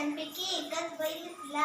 बैलांपैकी एकच बैल घेतला